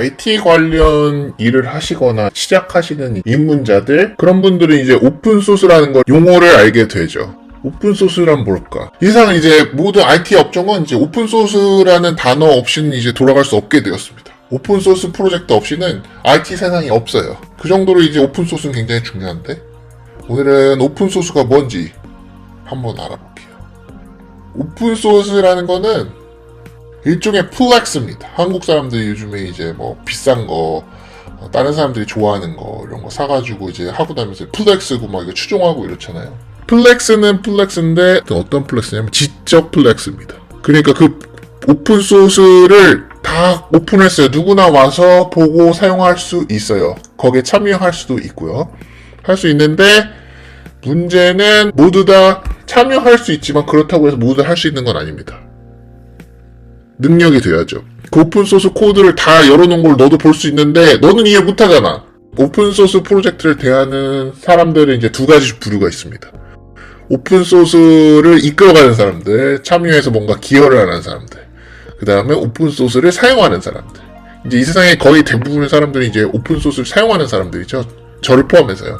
IT 관련 일을 하시거나 시작하시는 입문자들 그런 분들은 이제 오픈 소스라는 걸 용어를 알게 되죠. 오픈소스란 뭘까? 이상 이제 모든 IT 업종은 이제 오픈소스라는 단어 없이는 이제 돌아갈 수 없게 되었습니다. 오픈소스 프로젝트 없이는 IT 세상이 없어요. 그 정도로 이제 오픈소스는 굉장히 중요한데 오늘은 오픈소스가 뭔지 한번 알아볼게요. 오픈소스라는 거는 일종의 플렉스입니다. 한국 사람들이 요즘에 이제 뭐 비싼 거, 어, 다른 사람들이 좋아하는 거 이런 거 사가지고 이제 하고 다니면서 플렉스고 막 이거 추종하고 이렇잖아요. 플렉스는 플렉스인데 어떤 플렉스냐면 지적 플렉스입니다. 그러니까 그 오픈 소스를 다 오픈했어요. 누구나 와서 보고 사용할 수 있어요. 거기에 참여할 수도 있고요. 할 수 있는데 문제는 모두 다 참여할 수 있지만 그렇다고 해서 모두 할수 있는 건 아닙니다. 능력이 돼야죠. 그 오픈소스 코드를 다 열어놓은 걸 너도 볼 수 있는데 너는 이해 못하잖아. 오픈소스 프로젝트를 대하는 사람들은 이제 두 가지 부류가 있습니다. 오픈소스를 이끌어가는 사람들, 참여해서 뭔가 기여를 하는 사람들, 그 다음에 오픈소스를 사용하는 사람들. 이제 이 세상에 거의 대부분의 사람들이 이제 오픈소스를 사용하는 사람들이죠. 저를 포함해서요.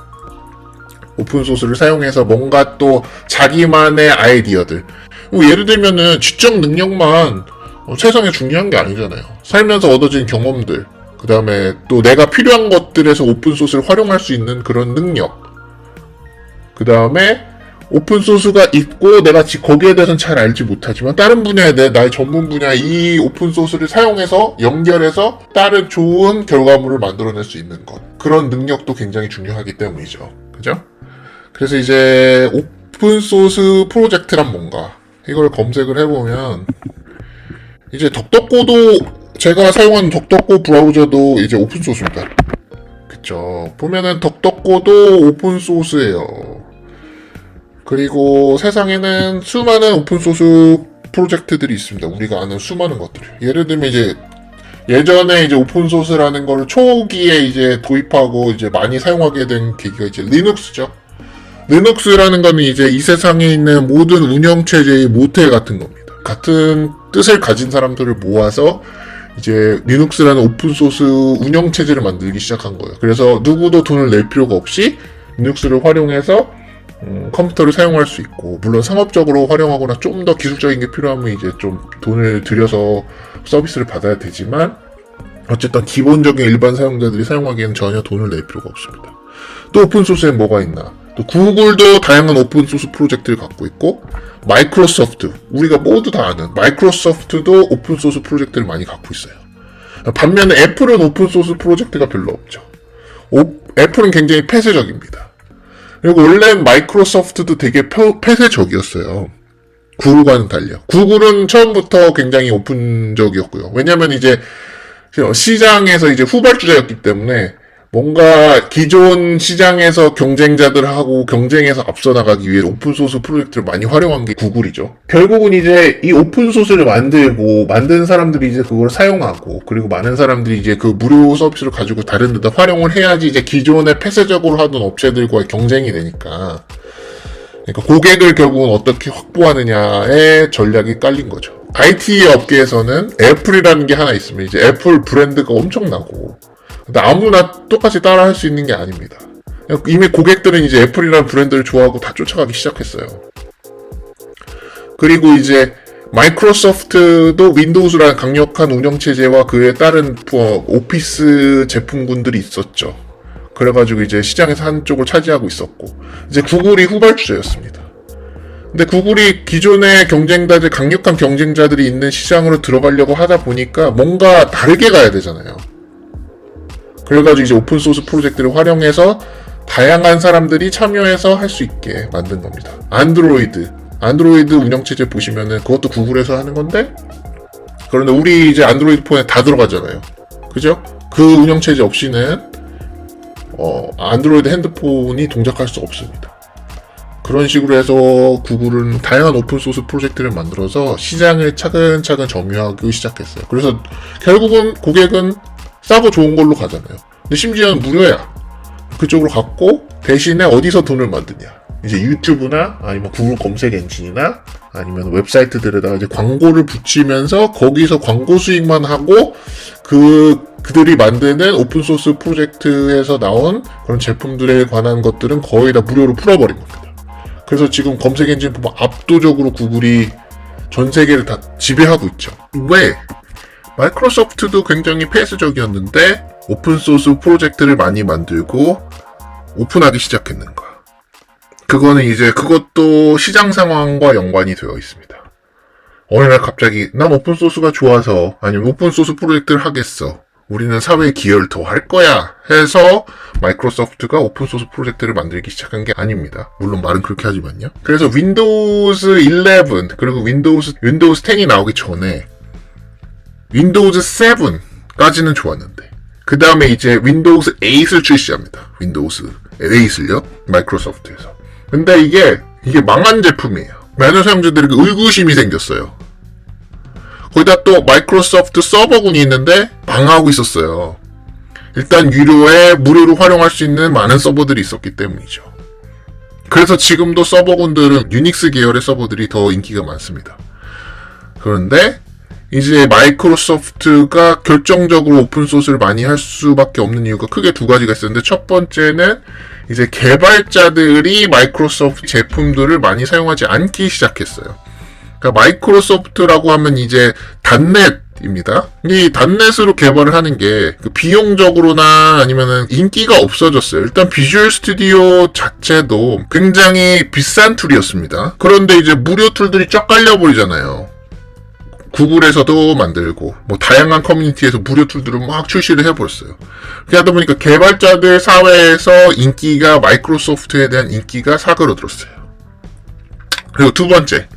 오픈소스를 사용해서 뭔가 또 자기만의 아이디어들. 뭐 예를 들면은 지적 능력만 어, 세상에 중요한 게 아니잖아요. 살면서 얻어진 경험들, 그 다음에 또 내가 필요한 것들에서 오픈소스를 활용할 수 있는 그런 능력, 그 다음에 오픈소스가 있고 내가 지- 거기에 대해서는 잘 알지 못하지만 다른 분야에 내 나의 전문 분야 이 오픈소스를 사용해서 연결해서 다른 좋은 결과물을 만들어낼 수 있는 것 그런 능력도 굉장히 중요하기 때문이죠. 그죠? 그래서 이제 오픈소스 프로젝트란 뭔가 이걸 검색을 해보면 이제 덕덕고도 제가 사용하는 덕덕고 브라우저도 이제 오픈소스입니다. 그쵸. 보면은 덕덕고도 오픈소스예요. 그리고 세상에는 수많은 오픈소스 프로젝트들이 있습니다. 우리가 아는 수많은 것들. 예를 들면 이제 예전에 이제 오픈소스라는 걸 초기에 이제 도입하고 이제 많이 사용하게 된 계기가 이제 리눅스죠. 리눅스라는 거는 이제 이 세상에 있는 모든 운영체제의 모태 같은 겁니다. 같은 뜻을 가진 사람들을 모아서 이제 리눅스라는 오픈 소스 운영 체제를 만들기 시작한 거예요. 그래서 누구도 돈을 낼 필요가 없이 리눅스를 활용해서 음, 컴퓨터를 사용할 수 있고 물론 상업적으로 활용하거나 좀 더 기술적인 게 필요하면 이제 좀 돈을 들여서 서비스를 받아야 되지만 어쨌든 기본적인 일반 사용자들이 사용하기에는 전혀 돈을 낼 필요가 없습니다. 또 오픈소스에 뭐가 있나? 또 구글도 다양한 오픈소스 프로젝트를 갖고 있고 마이크로소프트 우리가 모두 다 아는 마이크로소프트도 오픈소스 프로젝트를 많이 갖고 있어요. 반면에 애플은 오픈소스 프로젝트가 별로 없죠. 오- 애플은 굉장히 폐쇄적입니다. 그리고 원래 마이크로소프트도 되게 펴- 폐쇄적이었어요. 구글과는 달려. 구글은 처음부터 굉장히 오픈적이었고요. 왜냐면 이제 시장에서 이제 후발주자였기 때문에 뭔가 기존 시장에서 경쟁자들하고 경쟁에서 앞서 나가기 위해 오픈소스 프로젝트를 많이 활용한 게 구글이죠. 결국은 이제 이 오픈소스를 만들고 만든 사람들이 이제 그걸 사용하고 그리고 많은 사람들이 이제 그 무료 서비스를 가지고 다른 데다 활용을 해야지 이제 기존에 폐쇄적으로 하던 업체들과의 경쟁이 되니까 그러니까 고객을 결국은 어떻게 확보하느냐의 전략이 깔린 거죠. IT 업계에서는 애플이라는 게 하나 있으면 이제 애플 브랜드가 엄청나고 근데 아무나 똑같이 따라 할 수 있는 게 아닙니다. 이미 고객들은 이제 애플이라는 브랜드를 좋아하고 다 쫓아가기 시작했어요. 그리고 이제 마이크로소프트도 윈도우즈라는 강력한 운영체제와 그에 따른 뭐 오피스 제품군들이 있었죠. 그래가지고 이제 시장에서 한쪽을 차지하고 있었고, 이제 구글이 후발주자였습니다. 근데 구글이 기존의 경쟁자들, 강력한 경쟁자들이 있는 시장으로 들어가려고 하다 보니까 뭔가 다르게 가야 되잖아요. 그래가지고 이제 오픈 소스 프로젝트를 활용해서 다양한 사람들이 참여해서 할 수 있게 만든 겁니다. 안드로이드. 안드로이드 운영체제 보시면은 그것도 구글에서 하는 건데, 그런데 우리 이제 안드로이드 폰에 다 들어가잖아요. 그죠? 그 운영체제 없이는, 어, 안드로이드 핸드폰이 동작할 수 없습니다. 그런 식으로 해서 구글은 다양한 오픈소스 프로젝트를 만들어서 시장을 차근차근 점유하기 시작했어요. 그래서 결국은 고객은 싸고 좋은 걸로 가잖아요. 근데 심지어는 무료야. 그쪽으로 갔고 대신에 어디서 돈을 만드냐. 이제 유튜브나 아니면 구글 검색 엔진이나 아니면 웹사이트들에다가 이제 광고를 붙이면서 거기서 광고 수익만 하고 그 그들이 만드는 오픈 소스 프로젝트에서 나온 그런 제품들에 관한 것들은 거의 다 무료로 풀어버린 겁니다. 그래서 지금 검색 엔진 보면 압도적으로 구글이 전 세계를 다 지배하고 있죠. 왜? 마이크로소프트도 굉장히 폐쇄적이었는데 오픈소스 프로젝트를 많이 만들고 오픈하기 시작했는 가. 그거는 이제 그것도 시장 상황과 연관이 되어 있습니다. 어느 날 갑자기 난 오픈소스가 좋아서 아니면 오픈소스 프로젝트를 하겠어. 우리는 사회에 기여를 더 할 거야 해서 마이크로소프트가 오픈소스 프로젝트를 만들기 시작한 게 아닙니다. 물론 말은 그렇게 하지만요. 그래서 윈도우즈 11 그리고 윈도우즈 윈도우즈 10이 나오기 전에 윈도우즈 7까지는 좋았는데 그 다음에 이제 윈도우즈 8을 출시합니다. 윈도우즈 8을요 마이크로소프트에서. 근데 이게 이게 망한 제품이에요. 많은 사용자들에게 의구심이 생겼어요. 거기다 또 마이크로소프트 서버군이 있는데 망하고 있었어요. 일단 유료에 무료로 활용할 수 있는 많은 서버들이 있었기 때문이죠. 그래서 지금도 서버군들은 유닉스 계열의 서버들이 더 인기가 많습니다. 그런데 이제 마이크로소프트가 결정적으로 오픈소스를 많이 할 수밖에 없는 이유가 크게 두 가지가 있었는데 첫 번째는 이제 개발자들이 마이크로소프트 제품들을 많이 사용하지 않기 시작했어요. 그러니까 마이크로소프트라고 하면 이제 단넷 입니다. 이 단넷으로 개발을 하는 게 그 비용적으로나 아니면은 인기가 없어졌어요. 일단 비주얼 스튜디오 자체도 굉장히 비싼 툴이었습니다. 그런데 이제 무료 툴들이 쫙 깔려버리잖아요. 구글에서도 만들고 뭐 다양한 커뮤니티에서 무료 툴들을 막 출시를 해버렸어요. 하다 보니까 개발자들 사회에서 인기가 마이크로소프트에 대한 인기가 사그러들었어요. 그리고 두 번째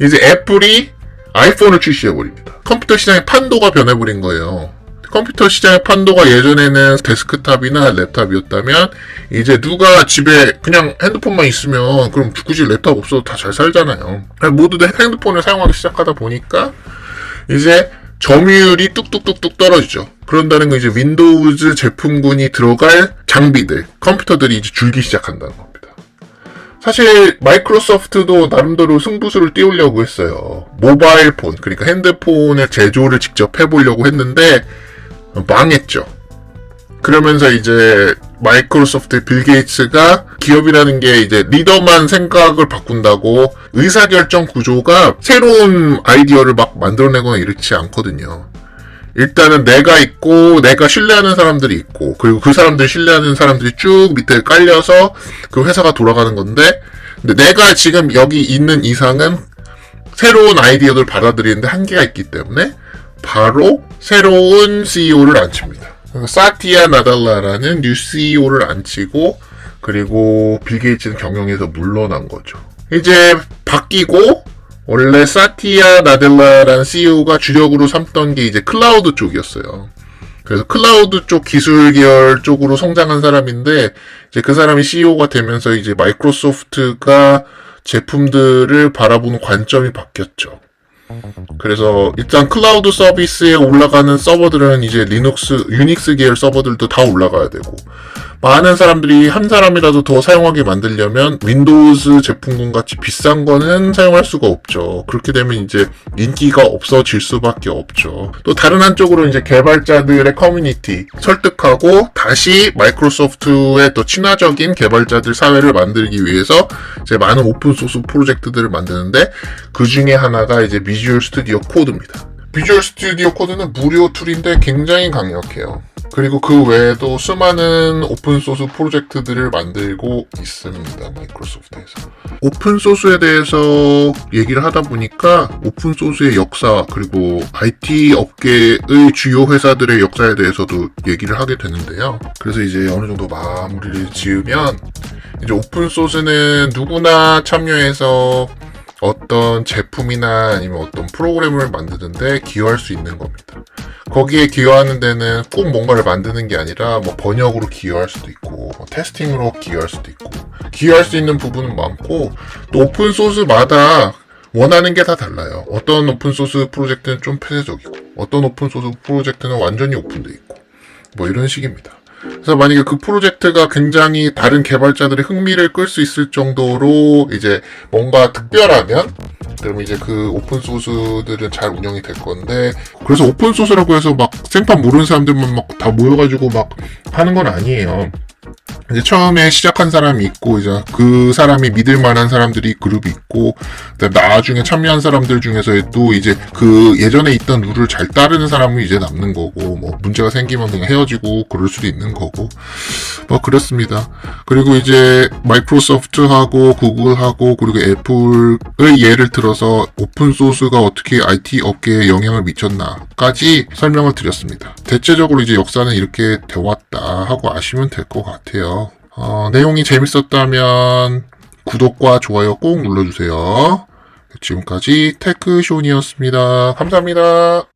이제 애플이 아이폰을 출시해버립니다. 컴퓨터 시장의 판도가 변해버린 거예요. 컴퓨터 시장의 판도가 예전에는 데스크탑이나 랩탑이었다면 이제 누가 집에 그냥 핸드폰만 있으면 그럼 굳이 랩탑 없어도 다 잘 살잖아요. 모두들 핸드폰을 사용하기 시작하다 보니까 이제 점유율이 뚝뚝뚝뚝 떨어지죠. 그런다는 건 이제 윈도우즈 제품군이 들어갈 장비들, 컴퓨터들이 이제 줄기 시작한다는 겁니다. 사실 마이크로소프트도 나름대로 승부수를 띄우려고 했어요. 모바일 폰, 그러니까 핸드폰의 제조를 직접 해보려고 했는데 망했죠. 그러면서 이제 마이크로소프트 빌 게이츠가 기업이라는 게 이제 리더만 생각을 바꾼다고 의사결정 구조가 새로운 아이디어를 막 만들어내거나 이렇지 않거든요. 일단은 내가 있고 내가 신뢰하는 사람들이 있고 그리고 그 사람들 신뢰하는 사람들이 쭉 밑에 깔려서 그 회사가 돌아가는 건데 근데 내가 지금 여기 있는 이상은 새로운 아이디어를 받아들이는데 한계가 있기 때문에 바로 새로운 CEO를 앉힙니다. 사티아 나달라라는 뉴 CEO를 앉히고 그리고 빌 게이츠는 경영에서 물러난 거죠. 이제 바뀌고 원래 사티아 나델라라는 CEO가 주력으로 삼던 게 이제 클라우드 쪽이었어요. 그래서 클라우드 쪽 기술 계열 쪽으로 성장한 사람인데 이제 그 사람이 CEO가 되면서 이제 마이크로소프트가 제품들을 바라보는 관점이 바뀌었죠. 그래서 일단 클라우드 서비스에 올라가는 서버들은 이제 리눅스, 유닉스 계열 서버들도 다 올라가야 되고 많은 사람들이 한 사람이라도 더 사용하게 만들려면 윈도우즈 제품군 같이 비싼 거는 사용할 수가 없죠. 그렇게 되면 이제 인기가 없어질 수밖에 없죠. 또 다른 한쪽으로 이제 개발자들의 커뮤니티 설득하고 다시 마이크로소프트의 더 친화적인 개발자들 사회를 만들기 위해서 이제 많은 오픈 소스 프로젝트들을 만드는데 그 중에 하나가 이제 비주얼 스튜디오 코드입니다. 비주얼 스튜디오 코드는 무료 툴인데 굉장히 강력해요. 그리고 그 외에도 수많은 오픈소스 프로젝트들을 만들고 있습니다. 마이크로소프트에서. 오픈소스에 대해서 얘기를 하다 보니까 오픈소스의 역사, 그리고 IT 업계의 주요 회사들의 역사에 대해서도 얘기를 하게 되는데요. 그래서 이제 어느 정도 마무리를 지으면, 이제 오픈소스는 누구나 참여해서 어떤 제품이나 아니면 어떤 프로그램을 만드는데 기여할 수 있는 겁니다. 거기에 기여하는 데는 꼭 뭔가를 만드는 게 아니라 뭐 번역으로 기여할 수도 있고 뭐 테스팅으로 기여할 수도 있고 기여할 수 있는 부분은 많고 또 오픈 소스마다 원하는 게 다 달라요. 어떤 오픈 소스 프로젝트는 좀 폐쇄적이고 어떤 오픈 소스 프로젝트는 완전히 오픈돼 있고 뭐 이런 식입니다. 그래서 만약에 그 프로젝트가 굉장히 다른 개발자들의 흥미를 끌 수 있을 정도로 이제 뭔가 특별하면 그러면 이제 그 오픈소스들은 잘 운영이 될 건데 그래서 오픈소스라고 해서 막 생판 모르는 사람들만 막 다 모여가지고 막 하는 건 아니에요. 이제 처음에 시작한 사람이 있고 이제 그 사람이 믿을 만한 사람들이 그룹이 있고 나중에 참여한 사람들 중에서 또 이제 그 예전에 있던 룰을 잘 따르는 사람은 이제 남는 거고 뭐 문제가 생기면 그냥 헤어지고 그럴 수도 있는 거고 뭐 그렇습니다. 그리고 이제 마이크로소프트하고 구글하고 그리고 애플의 예를 들어서 오픈 소스가 어떻게 IT 업계에 영향을 미쳤나까지 설명을 드렸습니다. 대체적으로 이제 역사는 이렇게 되왔다 하고 아시면 될 것 같아요. 어, 내용이 재밌었다면 구독과 좋아요 꼭 눌러주세요. 지금까지 테크쇼니였습니다. 감사합니다.